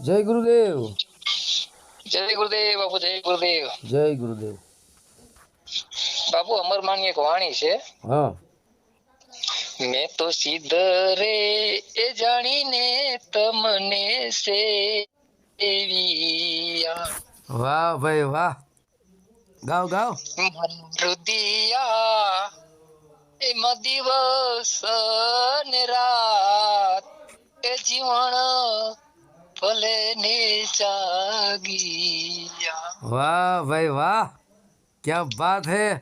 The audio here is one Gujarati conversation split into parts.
જય ગુરુદેવ. જય ગુરુદેવ બાપુ જય ગુરુદેવ. જય ગુરુદેવ. બાપુ અમર માની એક વાણી છે. હા. મેં તો સિદ્ધ રે એ જાણીને તમને સે વાહ ભાઈ વાહ. ગાવ ગાવ. રુદિયા એમાં દિવસ ને રાત. એ જીવન ભલે ને જાગિયા. વાહ ભાઈ વાહ ક્યા વાત હે?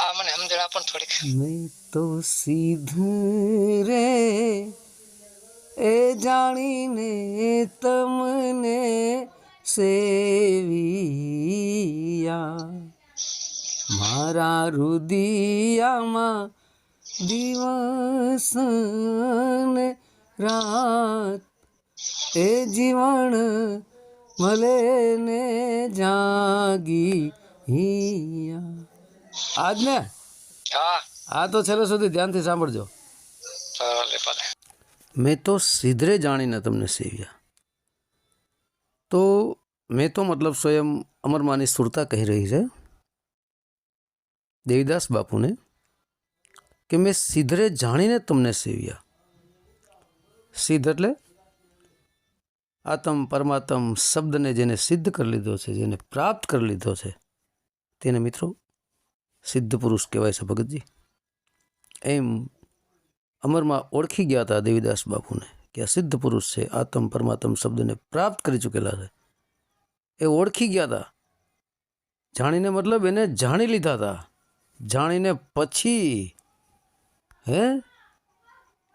આ મને સમજણ આપણ થોડીક. નહીં તો સીધું રે એ જાણીને તમને સેવિયા. મારા રુદિયામાં દિવસ ને રાત એ જીવન મળે ને જાગી આજ ને હા. આ તો છેલ્લે સુધી ધ્યાનથી સાંભળજો. મેં તો સીધરે જાણીને તમને સેવ્યા. તો મેં તો મતલબ સ્વયં અમરમાની સુરતા કહી રહી છે દેવીદાસ બાપુને કે મેં સીધરે જાણીને તમને સેવ્યા. સીધ એટલે આતમ પરમાત્મ શબ્દને જેને સિદ્ધ કરી લીધો છે, જેને પ્રાપ્ત કરી લીધો છે, તેને મિત્રો સિદ્ધ પુરુષ કહેવાય છે ભગતજી. એમ અમરમાં ઓળખી ગયા હતા દેવીદાસ બાપુને કે આ સિદ્ધ પુરુષ છે, આત્મ પરમાત્મ શબ્દને પ્રાપ્ત કરી ચૂકેલા છે. એ ઓળખી ગયા હતા. જાણીને મતલબ એને જાણી લીધા હતા. જાણીને પછી, હે?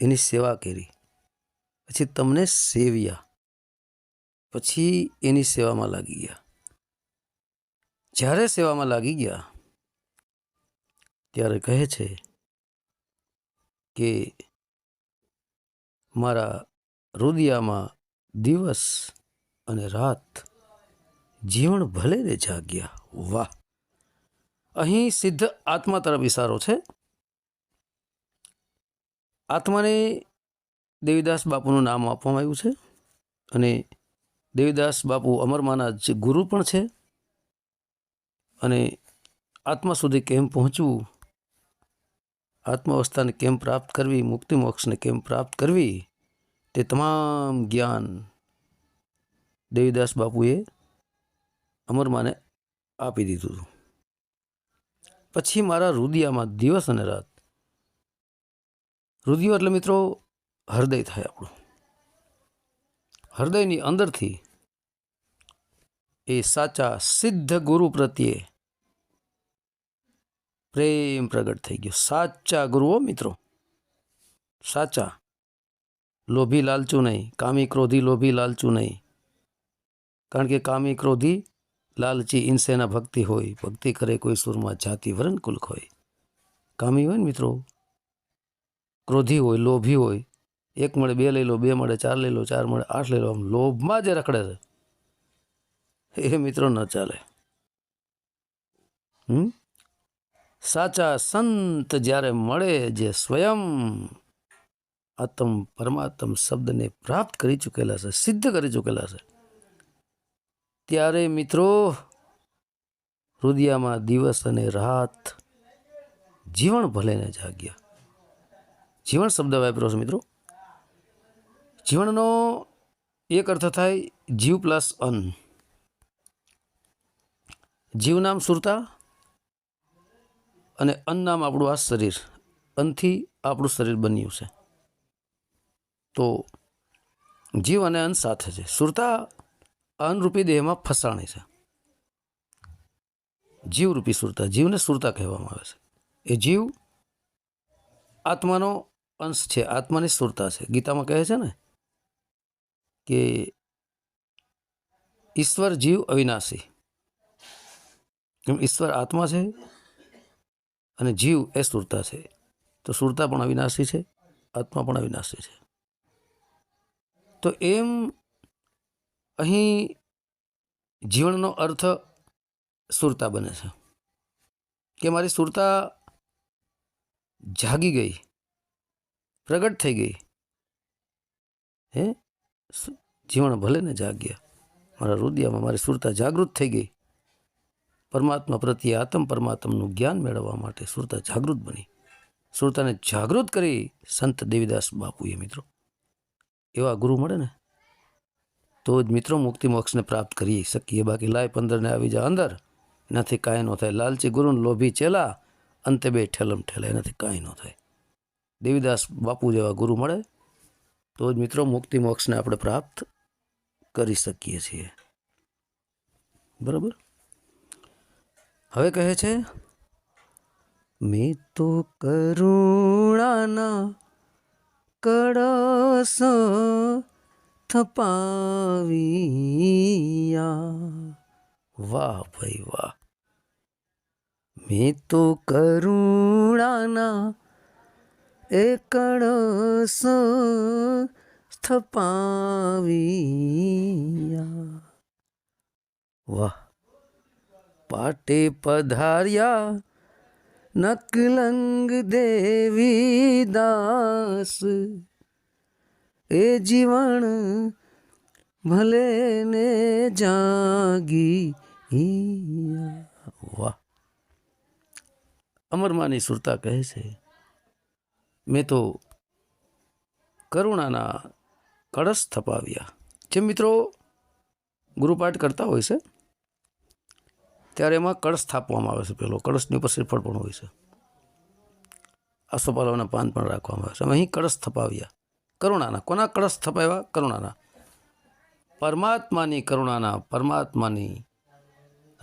એની સેવા કરી. પછી તમને સેવ્યા. પછી એની સેવામાં લાગી ગયા. જ્યારે સેવામાં લાગી ગયા, ત્યારે કહે છે કે મારા રુદિયામાં દિવસ અને રાત જીવન ભલે ને જાગ્યા. વાહ! અહીં સિદ્ધ આત્મા તરફ ઇશારો છે. આત્માને દેવીદાસ બાપુનું નામ આપવામાં આવ્યું છે અને દેવીદાસ બાપુ અમરમાના જે ગુરુ પણ છે અને આત્મા સુધી કેમ પહોંચવું, આત્માવસ્થાને કેમ પ્રાપ્ત કરવી, મુક્તિ મોક્ષને કેમ પ્રાપ્ત કરવી, તે તમામ જ્ઞાન દેવીદાસ બાપુએ અમરમાને આપી દીધું હતું. પછી મારા રુદિયામાં દિવસ અને રાત, રુદિયો એટલે મિત્રો હૃદય થાય આપણું. હૃદયની અંદરથી એ સાચા સિદ્ધ ગુરુ પ્રત્યે પ્રેમ પ્રગટ થઈ ગયો. સાચા ગુરુઓ મિત્રો. સાચા. લોભી લાલચું નહીં. કામી ક્રોધી લોભી લાલચું નહીં. કારણ કે કામી ક્રોધી લાલચી ઇન્સેના ભક્તિ હોય. ભક્તિ કરે કોઈ સુરમાં જાતિ વરણ કુલક હોય. કામી હોય ને મિત્રો. ક્રોધી હોય, લોભી હોય. એક મળે બે લઈ લો, બે મળે ચાર લઈ લો, ચાર મળે આઠ લઈ લો. આમ લોભમાં જે રખડે છે. એ મિત્રો ન ચાલે. હમ? સાચા સંત જ્યારે મળે જે સ્વયં આત્મ પરમાત્મ શબ્દને પ્રાપ્ત કરી ચૂકેલા છે, સિદ્ધ કરી ચૂકેલા છે, ત્યારે મિત્રો હૃદયમાં દિવસ અને રાત જીવન ભલેને જાગ્યા. જીવન શબ્દ વાપરો છે મિત્રો? જીવનનો એક અર્થ થાય જીવ પ્લસ અન્ન. જીવ નામ સુરતા અને અન્ન નામ આપણું આ શરીર. અન્નથી આપણું શરીર બન્યું છે. તો જીવ અને અન્ન સાથે છે. સુરતા અન્નરૂપી દેહમાં ફસાણી છે. જીવરૂપી સુરતા, જીવને સુરતા કહેવામાં આવે છે. એ જીવ આત્માનો અંશ છે. આત્માની સુરતા છે. ગીતામાં કહે છે ને કે ઈશ્વર જીવ અવિનાશી. એમ ઈશ્વર આત્મા છે અને જીવ એ સુરતા છે. તો સુરતા પણ અવિનાશી છે, આત્મા પણ અવિનાશી છે. તો એમ અહીં જીવનનો અર્થ સુરતા બને છે. કે મારી સુરતા જાગી ગઈ, પ્રગટ થઈ ગઈ. હે? જીવન ભલે ને જાગ્યા, મારા હૃદયમાં મારી સુરતા જાગૃત થઈ ગઈ. પરમાત્મા પ્રત્યે આત્મ પરમાત્માનું જ્ઞાન મેળવવા માટે સુરતા જાગૃત બની. સુરતાને જાગૃત કરી સંત દેવીદાસ બાપુએ મિત્રો, એવા ગુરુ મળે ને, તો જ મિત્રો મુક્તિ મોક્ષને પ્રાપ્ત કરી શકીએ. બાકી લાય પંદરને આવી જા અંદર, એનાથી કાંઈ ન થાય. લાલચી ગુરુને લોભી ચેલા, અંતે બે ઠેલમ ઠેલા, એનાથી કાંઈ ન થાય. દેવીદાસ બાપુ જેવા ગુરુ મળે, તો જ મિત્રો મુક્તિ મોક્ષને આપણે પ્રાપ્ત કરી શકીએ છીએ. બરાબર? હવે કહે છે, મેં તો કરુણાના કળશ થપાવીયા. વાહ ભાઈ વાહ. મેં તો કરુણાના એ કળશ સ્થપાવ્યા વાહ. પાટે પધાર્યા નકલંગ દેવી દાસ એ જીવન ભલે ને જાગી વાહ અમરમાની સુરતા કહે છે મેં તો કરુણાના કળશ થપાવ્યા જે મિત્રો ગુરુપાઠ કરતા હોય છે ત્યારે એમાં કળશ સ્થાપવામાં આવે છે પેલો. કળશની ઉપર શ્રીફળ પણ હોય છે. આસોપાલવના પાન પણ રાખવામાં આવે છે. અમે અહીં કળશ સ્થપાવ્યા કરુણાના. કોના કળશ થપાવ્યા? કરુણાના. પરમાત્માની કરુણાના, પરમાત્માની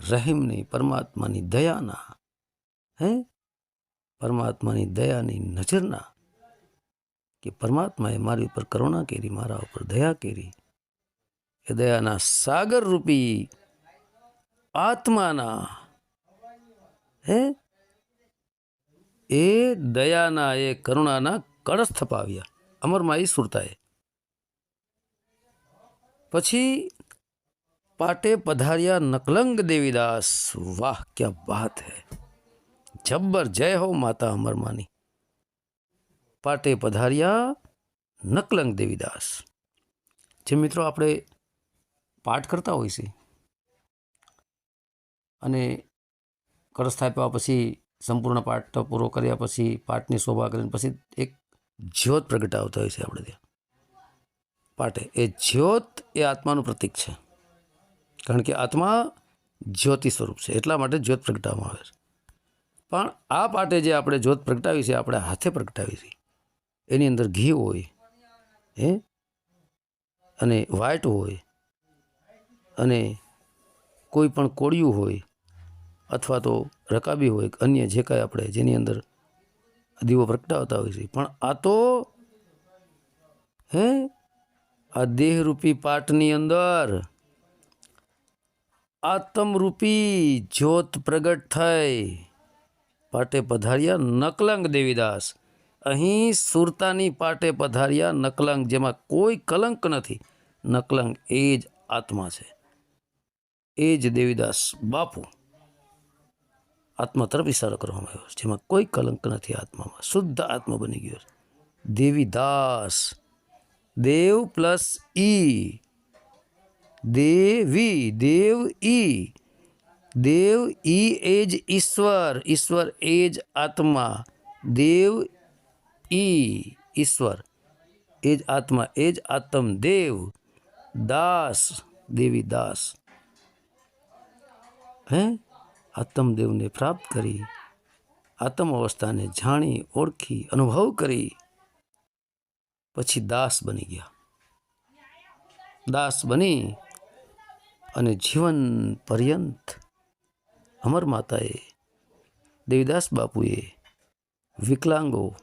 રહીમની, પરમાત્માની દયાના. હે? પરમાત્માની દયાની નજરના કે પરમાત્માએ મારી ઉપર કરુણા કરી, મારા ઉપર દયા કરી. એ દયાના સાગર રૂપી આત્માના. હે? એ દયાના, એ કરુણાના કળશ થપાવ્યા અમરમાઈ સુરતાએ પછી પાટે પધાર્યા નકલંગ દેવીદાસ. વાહ, ક્યા બાત હૈ. જબ્બર જય હો માતા અમરમાની. પાટે પધાર્યા નકલંગ દેવીદાસ. જે મિત્રો આપણે પાઠ કરતા હોય છે અને કળશ સ્થાપ્યા પછી સંપૂર્ણ પાઠ પૂરો કર્યા પછી પાઠની શોભા કરીને પછી એક જ્યોત પ્રગટાવતા હોય છે આપણે ત્યાં. પાઠે. એ જ્યોત એ આત્માનું પ્રતીક છે. કારણ કે આત્મા જ્યોતિ સ્વરૂપ છે. એટલા માટે જ્યોત પ્રગટાવવામાં આવે છે. પણ આ પાટે જે આપણે જ્યોત પ્રગટાવી છે, આપણે હાથે પ્રગટાવી છે, એની અંદર ઘી હોય, હે? અને વ્હાઈટ હોય, અને કોઈ પણ કોળિયું હોય અથવા તો રકાબી હોય કે અન્ય જે કાંઈ આપણે જેની અંદર દીવો પ્રગટાવતા હોય છે. પણ આ તો, હે? આ દેહરૂપી પાટની અંદર આત્મરૂપી જ્યોત પ્રગટ થઈ. પાટે પધાર્યા નકલંગ દેવીદાસ. અહીં સુરતાની પાટે પધાર્યા નકલંગ, જેમાં કોઈ કલંક નથી. નકલંગ એ જ આત્મા છે. એ જ દેવીદાસ બાપુ. આત્મા તરફ ઇશારો કરવામાં આવ્યો છે જેમાં કોઈ કલંક નથી આત્મામાં શુદ્ધ આત્મા બની ગયો છે દેવીદાસ દેવ પ્લસ ઈ દેવી દેવ ઈ દેવ ઈ એ જ ઈશ્વર ઈશ્વર એ જ આત્મા દેવ ઈ ઈશ્વર એ જ આત્મા એ જ આત્મ દેવ દાસ દેવી દાસ હે આત્મદેવને પ્રાપ્ત કરી, આત્મ અવસ્થાને જાણી, ઓળખી, અનુભવ કરી, પછી દાસ બની ગયા. દાસ બની અને જીવન પર્યંત અમર માતાએ દેવીદાસ બાપુએ વિકલાંગો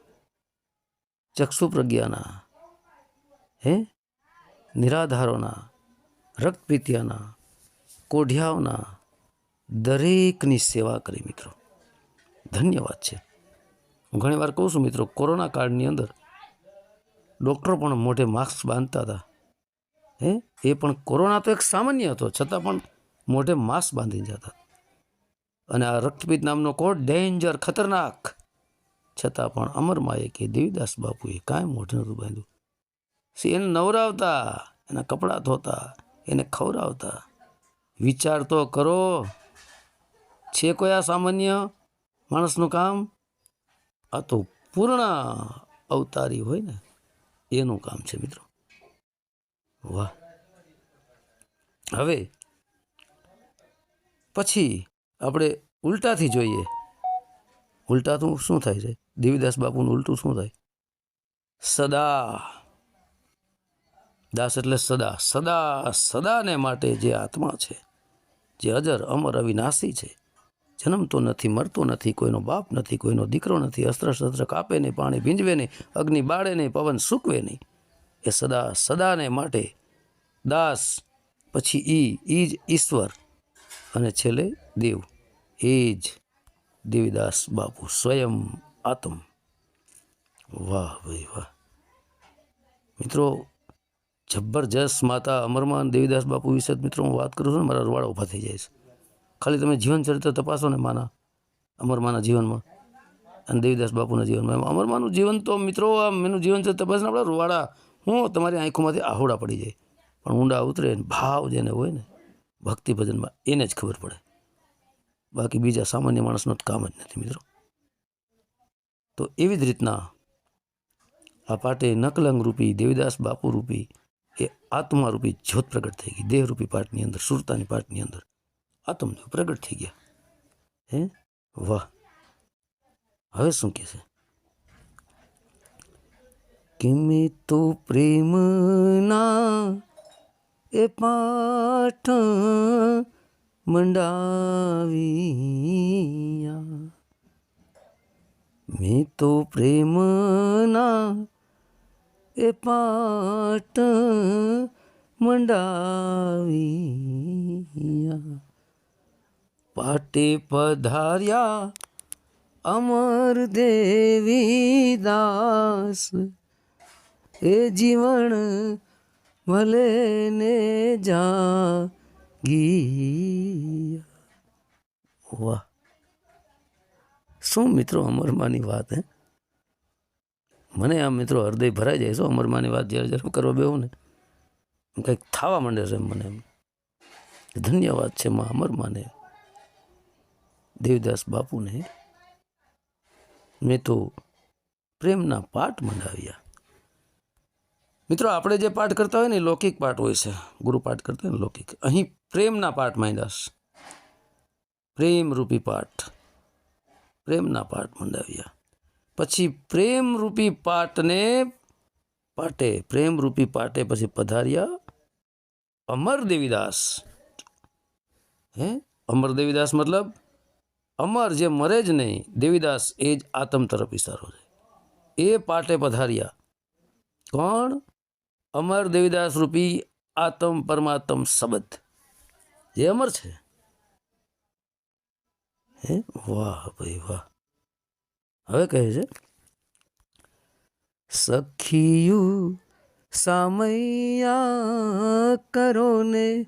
ચક્ષુ પ્રજ્ઞાના હે, નિરાધારોના, રક્તપીત્યાના, કોઢિયાઓના દરેકની સેવા કરી મિત્રો. ધન્યવાદ છે. હું ઘણી વાર કહું છું મિત્રો, કોરોના કાળની અંદર ડૉક્ટરો પણ મોઢે માસ્ક બાંધતા હતા. હે? એ પણ કોરોના તો એક સામાન્ય હતો, છતાં પણ મોઢે માસ્ક બાંધીને જતા. અને આ રક્તપિત નામનો કોડ, ડેન્જર, ખતરનાક. છતાં પણ અમરમાએ કે દેવીદાસ બાપુએ કાંઈ મોઢે નહોતું બાંધ્યું. સી, એને નવરાવતા, એના કપડાં ધોતા, એને ખવડાવતા. વિચાર તો કરો છે કોઈ આ સામાન્ય માણસનું કામ? આ તો પૂર્ણ અવતારી હોય ને, એનું કામ છે મિત્રો. વાહ. હવે પછી આપણે ઉલટાથી જોઈએ. ઉલટાથી શું થાય છે? દેવીદાસ બાપુનું ઉલટું શું થાય? સદા. દાસ એટલે સદા. સદા, સદાને માટે જે આત્મા છે, જે અજર, અમર, અવિનાશી છે જન્મતો નથી, મરતો નથી, કોઈનો બાપ નથી, કોઈનો દીકરો નથી, અસ્ત્ર શસ્ત્ર કાપે નહીં, પાણી ભીંજવે નહીં, અગ્નિ બાળે નહીં, પવન સૂકવે નહીં. એ સદા, સદાને માટે દાસ, પછી ઈ ઈ જ ઈશ્વર અને છેલ્લે દેવ. એ જ દેવીદાસ બાપુ સ્વયં આત્મ. વાહ ભાઈ વાહ. મિત્રો જબરજસ્ત માતા અમરમાન દેવીદાસ બાપુ વિશે મિત્રો હું વાત કરું છું મારા રવાડા ઊભા થઈ જાય છે. ખાલી તમે જીવન ચરિત્ર તપાસો ને માના અમરમાના જીવનમાં અને દેવીદાસ બાપુના જીવનમાં. અમરમાનું જીવન તો મિત્રો એનું જીવન ચરિત્ર તપાસ આપણા રૂવાડા, હું તમારી આંખોમાંથી આહોડા પડી જાય. પણ ઊંડા ઉતરે ભાવ જેને હોય ને, ભક્તિ ભજનમાં એને જ ખબર પડે. બાકી બીજા સામાન્ય માણસનો કામ જ નથી મિત્રો. તો એવી જ રીતના આ પાટે નકલંગ રૂપી, દેવીદાસ બાપુ રૂપી એ આત્મા રૂપી જ્યોત પ્રગટ થઈ ગઈ. દેહરૂપી પાઠની અંદર, સુરતાની પાટની અંદર. આત્મદેવ પ્રગટ થઈ ગયા હે વાહ હવે શું કહે છે કે મેં તો પ્રેમના એ પાઠ મંડાવ્યા મેં તો પ્રેમના એ પાઠ મંડાવ્યા પાટે પધાર્યા અમર દેવી દાસ. એ જીવન ભલે ને જાગી. વાહ. શું મિત્રો અમરમાની વાત, હે? મને આ મિત્રો હૃદય ભરાઈ જાય છે અમરમાની વાત જ્યારે જ્યારે કરવા બેહું ને કંઈક થવા માંડે છે મને એમ. ધન્યવાદ છે માં અમરમાને. દેવદાસ બાપુને મેં તો પ્રેમના પાઠ મંડાવ્યા. મિત્રો, આપણે જે પાઠ કરતા હોય ને લૌકિક પાઠ હોય છે. ગુરુ પાઠ કરતા હોય ને, લૌકિક. અહીં પ્રેમના પાઠ માંડ્યા પ્રેમરૂપી પ્રેમ રૂપી પાઠ. પ્રેમના પાઠ મંડાવ્યા. પછી પ્રેમ રૂપી પાઠને પાટે પ્રેમ રૂપી પાટે પછી પધાર્યા અમર દેવીદાસ હે? અમર દેવીદાસ મતલબ અમર જે મરે જ નહીં, દેવીદાસ એ જ આત્મ તરફ ઇશારો છે. એ પાટે પધાર્યા. કોણ? અમર દેવીદાસ રૂપી આત્મ પરમાત્મ શબ્દ. જે અમર છે? હે? વાહ ભાઈ વાહ. હવે કહે છે, સખીયું સામૈયા કરો ને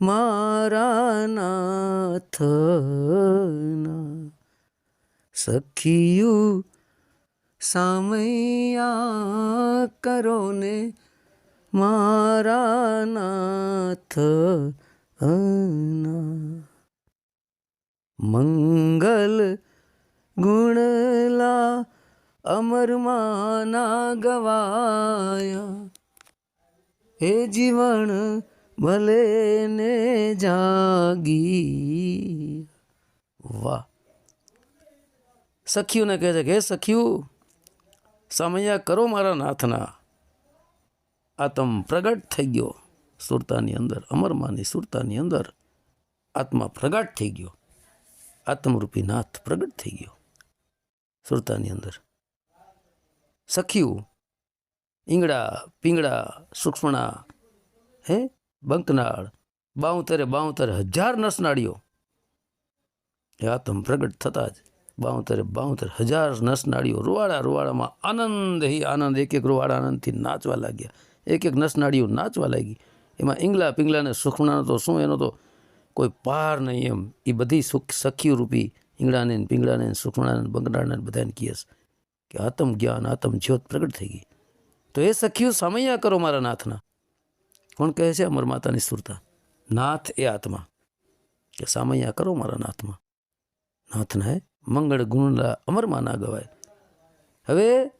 મારા નાથના સખિયું સામૈયા કરો ને મારા નાથ મંગલ ગુણલા અમરમાના ગવાયા. હે જીવન ભલે ને જાગી. વાહ. સખીઓને કહે છે કે, હે સખીઓ, સમયા કરો મારા નાથના. આત્મ પ્રગટ થઈ ગયો સુરતાની અંદર, અમરમાની સુરતાની અંદર આત્મા પ્રગટ થઈ ગયો. આત્મરૂપી નાથ પ્રગટ થઈ ગયો સુરતાની અંદર. સખીયું ઈંગડા પીંગડા સૂક્ષ્મણા, હે? બંકનાળ, બાઉતરે બાઉતરે હજાર નસનાળીઓ. એ આત્મ પ્રગટ થતાં જ બાઉતરે બાઉતર હજાર નસનાળીઓ રૂવાડા રૂવાડામાં આનંદ હિ આનંદ. એક એક રૂવાડા આનંદથી નાચવા લાગ્યા. એક એક નસનાળીઓ નાચવા લાગી. એમાં ઈંગલા પિંગલાને સુખમણાનો તો શું એનો તો કોઈ પાર નહીં એમ. એ બધી સુખ સખી રૂપી ઈંગળાને પિંગળાને સુખમણાને બંગડાને બધાને કહેશ કે આત્મ જ્ઞાન આત્મ જ્યોત પ્રગટ થઈ ગઈ. તો એ સખીઓ સામૈયા કરો મારા નાથના. કોણ કહે છે? અમર માતાની સુરતા નાથ એ આત્મા. કે સામૈયા કરો મારા નાથમાં નાથના મંગળ ગુણલા અમરમાં ના ગવાય. હવે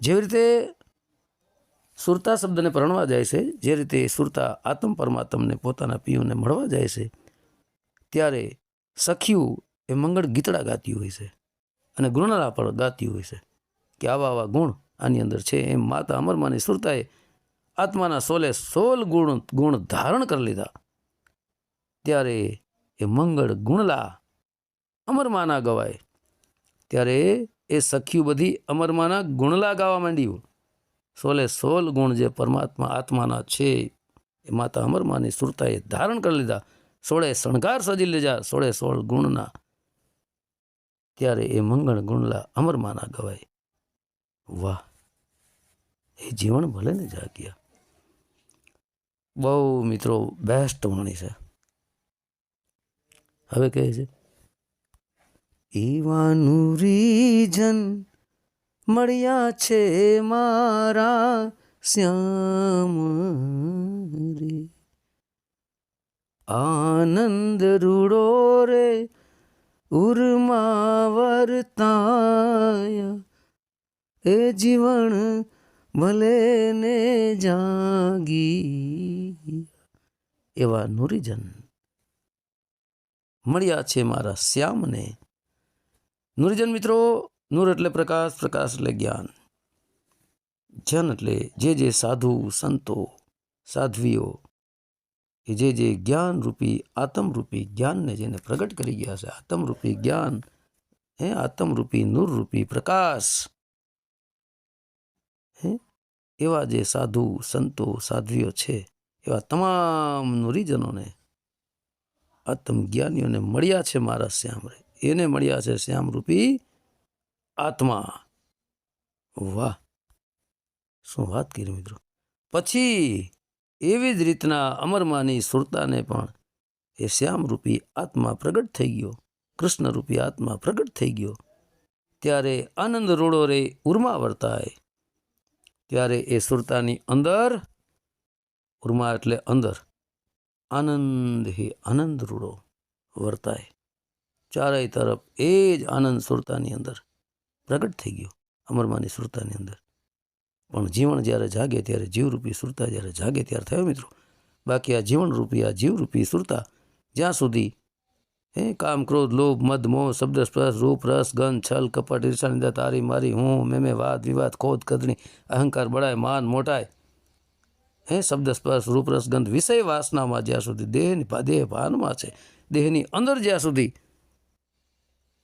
જેવી રીતે સુરતા શબ્દને પરણવા જાય છે, જે રીતે સુરતા આત્મ પરમાત્મને પોતાના પિયુને મળવા જાય છે, ત્યારે સખિયું એ મંગળ ગીતડા ગાતી હોય છે અને ગુણલા પણ ગાતી હોય છે કે આવા આવા ગુણ આની અંદર છે. એમ માતા અમરમાની સુરતાએ આત્માના સોલે સોલ ગુણ ગુણ ધારણ કરી લીધા. ત્યારે એ મંગળ ગુણલા અમરમાના ગવાય. ત્યારે એ સખ્યું બધી અમરમાના ગુણલા ગાવા માંડ્યું. સોલે સોલ ગુણ જે પરમાત્મા આત્માના છે, એ માતા અમરમાની સુરતાએ ધારણ કરી લીધા. સોળે શણગાર સજી લીધા, સોળે સોળ ગુણના. ત્યારે એ મંગળ ગુણલા અમરમાના ગવાય. વાહ, એ જીવન ભલે ને જાગ્યા. બહુ મિત્રો બેસ્ટ વાણી છે. હવે કહે છે, ઈવાનું રીજન મળ્યા છે મારા શ્યામ રે. આનંદ રૂડો રે, ઉર્મા વર્તાયા. એ જીવન ભલે ને જાગી એવા નુરીજન. મળ્યા છે મારા શ્યામને. નુરીજન મિત્રો, નૂર એટલે પ્રકાશ પ્રકાશ એટલે જ્ઞાન. જન એટલે જે જે સાધુ, સંતો, સાધ્વીઓ કે જે જે જ્ઞાનરૂપી, આત્મરૂપી જ્ઞાનને જેને પ્રગટ કરી ગયા છે, આત્મરૂપી જ્ઞાન, હે, આત્મરૂપી નૂરરૂપી પ્રકાશ. હે, એવા જે સાધુ, સંતો, સાધ્વીઓ છે એવા તમામ નુરીજનોને આત્મજ્ઞાનીઓને મળ્યા છે મારા શ્યામ રે એને મળ્યા છે શ્યામરૂપી આત્મા. વાહ! શું વાત કરી મિત્રો. પછી એવી જ રીતના અમરમાની સુરતાને પણ એ શ્યામરૂપી આત્મા પ્રગટ થઈ ગયો. કૃષ્ણરૂપી આત્મા પ્રગટ થઈ ગયો. ત્યારે આનંદ રોડો રે ઉર્મા વર્તાય. ત્યારે એ સુરતાની અંદર ઉર્મા એટલે અંદર. આનંદ હે આનંદ રૂડો વર્તાય. ચારેય તરફ એ જ આનંદ સુરતાની અંદર પ્રગટ થઈ ગયો, અમરમાની સુરતાની અંદર. પણ જીવન જ્યારે જાગે ત્યારે જીવરૂપી સુરતા જ્યારે જાગે ત્યારે થયો મિત્રો. બાકી આ જીવનરૂપી, આ જીવરૂપી સુરતા જ્યાં સુધી, હે, કામ, ક્રોધ, લોભ, મદ, મોહ, શબ્દ, સ્પર્શ, રૂપ, રસ, ગંધ, છલ, કપટ ઈર્ષા નિંદા તારી, મારી, હું, મેમે, વાદ, વિવાદ, ખોદ, કદણી, અહંકાર બળાય માન મોટાય હે શબ્દ સ્પર્શ રૂપરસ ગંધ વિષય વાસનામાં જ્યાં સુધી દેહની દેહ ભાનમાં છે, દેહની અંદર જ્યાં સુધી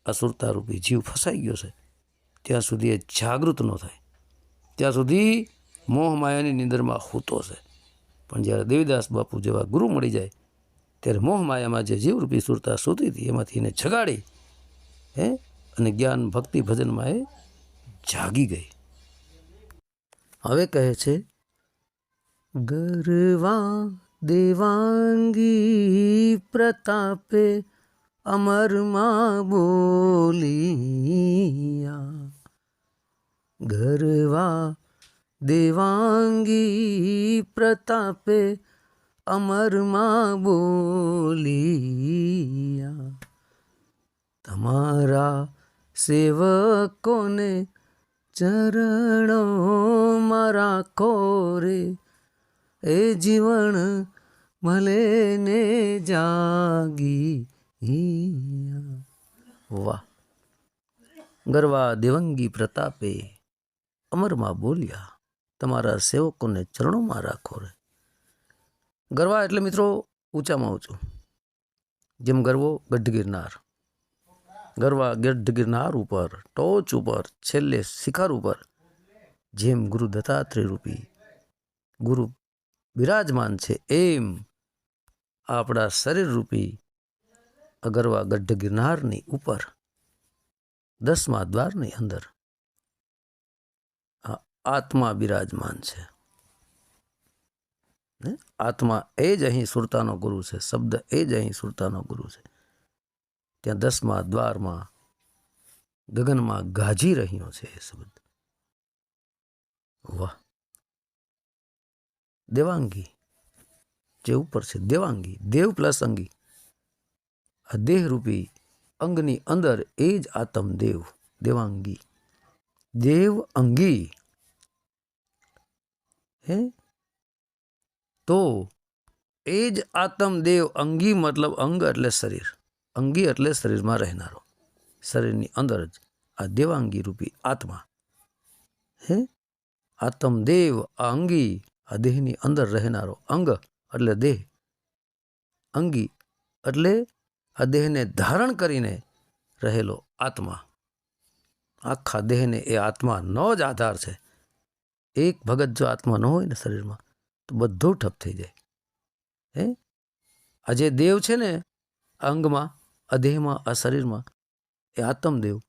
આ સુરતારૂપી જીવ ફસાઈ ગયો છે, ત્યાં સુધી એ જાગૃત ન થાય. ત્યાં સુધી મોહ માયાની નિંદરમાં હૂતો છે. પણ જ્યારે દેવીદાસ બાપુ જેવા ગુરુ મળી જાય, ત્યારે મોહ માયામાં જે જીવરૂપી સુરતા સૂતી હતી, એમાંથી એને જગાડી, હે, અને જ્ઞાન ભક્તિ ભજનમાં એ જાગી ગઈ. હવે કહે છે ગરવા દેવાંગી પ્રતાપે અમરમાં બોલિયા. ગરવા દેવાંગી પ્રતાપે અમરમાં બોલિયા. તમારા સેવકોને ચરણો રાખો રે. એ જીવન ભલે ને જાગી વાહ. ગરવા દેવંગી પ્રતાપે અમરમાં બોલ્યા, તમારા સેવકોને ચરણોમાં રાખો રે. ગરવા એટલે મિત્રો ઊંચામાં ઊંચું. જેમ ગરવો ગઢ ગિરનાર. ગરવા ગઢ ગિરનાર ઉપર, ટોચ ઉપર, છેલ્લે શિખર ઉપર. જેમ ગુરુ દત્તાત્રેય રૂપી ગુરુ બિરાજમાન છે એમ આપણા શરીર રૂપી અગરવા ગઢ ગિરનારની ઉપર, દસમા દ્વારની અંદર આત્મા બિરાજમાન છે? આત્મા એ જ અહીં સુરતાનો ગુરુ છે, શબ્દ એ જ અહીં સુરતાનો ગુરુ છે. ત્યાં દસમા દ્વારમાં ગગનમાં ગાજી રહ્યો છે એ શબ્દ. વાહ! દેવાંગી જે ઉપર છે દેવાંગી દેવ પ્લસ અંગી આ દેહરૂપી અંગની અંદર એ જ આત્મ દેવ દેવાંગી દેવ અંગી હે તો એ જ આત્મ દેવ અંગી મતલબ અંગ એટલે શરીર અંગી એટલે શરીરમાં રહેનારો શરીરની અંદર જ આ દેવાંગી રૂપી આત્મા હે આત્મ દેવ આ અંગી આ દેહની અંદર રહેનારો અંગ એટલે દેહ. અંગી એટલે આ દેહને ધારણ કરીને રહેલો આત્મા. આખા દેહને એ આત્માનો જ આધાર છે. એક ભગત જો આત્મા ન હોય ને શરીરમાં, તો બધું ઠપ થઈ જાય. હે? આ જે દેવ છે ને અંગમાં, આ દેહમાં, આ શરીરમાં, એ આત્મદેવ.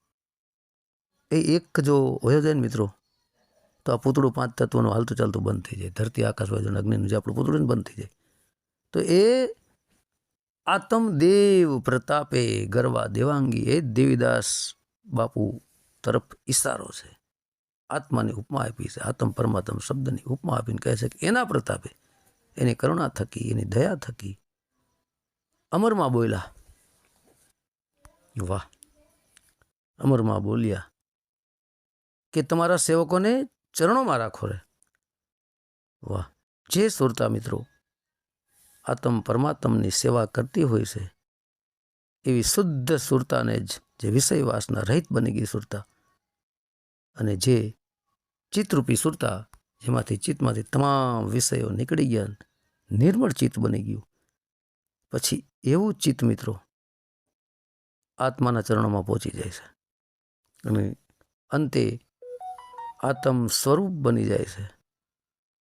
એ એક જો હોય જાય મિત્રો તો આ પૂતળું પાંચ તત્વોનું હાલતું ચાલતું બંધ થઈ જાય. ધરતી, આકાશ વાજન અગ્નિનું જે આપણું પૂતળું બંધ થઈ જાય. તો એ આત્મદેવ પ્રતાપે ગરવા દેવાંગી એ દેવીદાસ બાપુ તરફ ઈશારો છે. આત્માની ઉપમા આપી છે. આત્મ પરમાત્મ શબ્દની ઉપમા આપીને કહે છે કે એના પ્રતાપે એની કરુણા થકી, એની દયા થકી અમરમાં બોલ્યા, વાહ. અમરમાં બોલ્યા કે તમારા સેવકોને ચરણોમાં રાખો રે. વાહ, જે સુરતા મિત્રો. આત્મ પરમાત્મની સેવા કરતી હોય છે. એવી શુદ્ધ સુરતાને જ જે વિષય વાસના રહિત બની ગઈ સુરતા. અને જે ચિત્તરૂપી સુરતા, જેમાંથી ચિત્તમાંથી તમામ વિષયો નીકળી ગયા નિર્મળ ચિત્ત બની ગયું. પછી એવું ચિત્ત મિત્રો આત્માના ચરણોમાં પહોંચી જાય છે. અને અંતે આત્મ સ્વરૂપ બની જાય છે.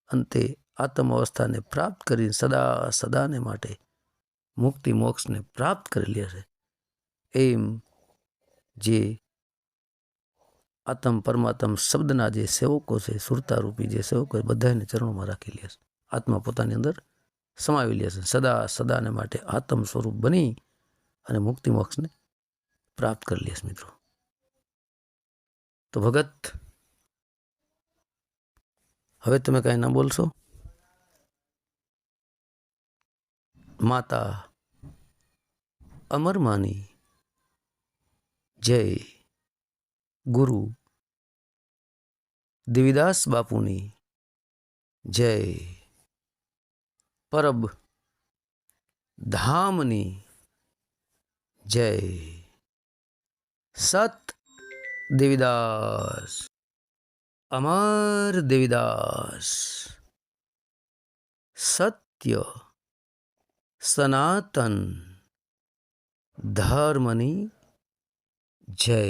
અંતે આત્મ અવસ્થાને પ્રાપ્ત કરી સદા સદાને માટે મુક્તિ મોક્ષને પ્રાપ્ત કરી લે છે. એમ જે આત્મ પરમાત્મ શબ્દના જે સેવકો છે, સુરતારૂપી જે સેવકો છે બધાને ચરણોમાં રાખી લે છે. આત્મા પોતાની અંદર સમાવી લે છે. સદા સદાને માટે આત્મ સ્વરૂપ બની અને મુક્તિ મોક્ષને પ્રાપ્ત કરી લે છે મિત્રો. તો ભગત હવે તમે કાંઈ ના બોલશો? માતા અમરમાની જય, ગુરુ, દેવીદાસ બાપુની, જય, પરબ, ધામની, જય, સત, દેવીદાસ. અમર દેવીદાસ સત્ય સનાતન ધર્મની જય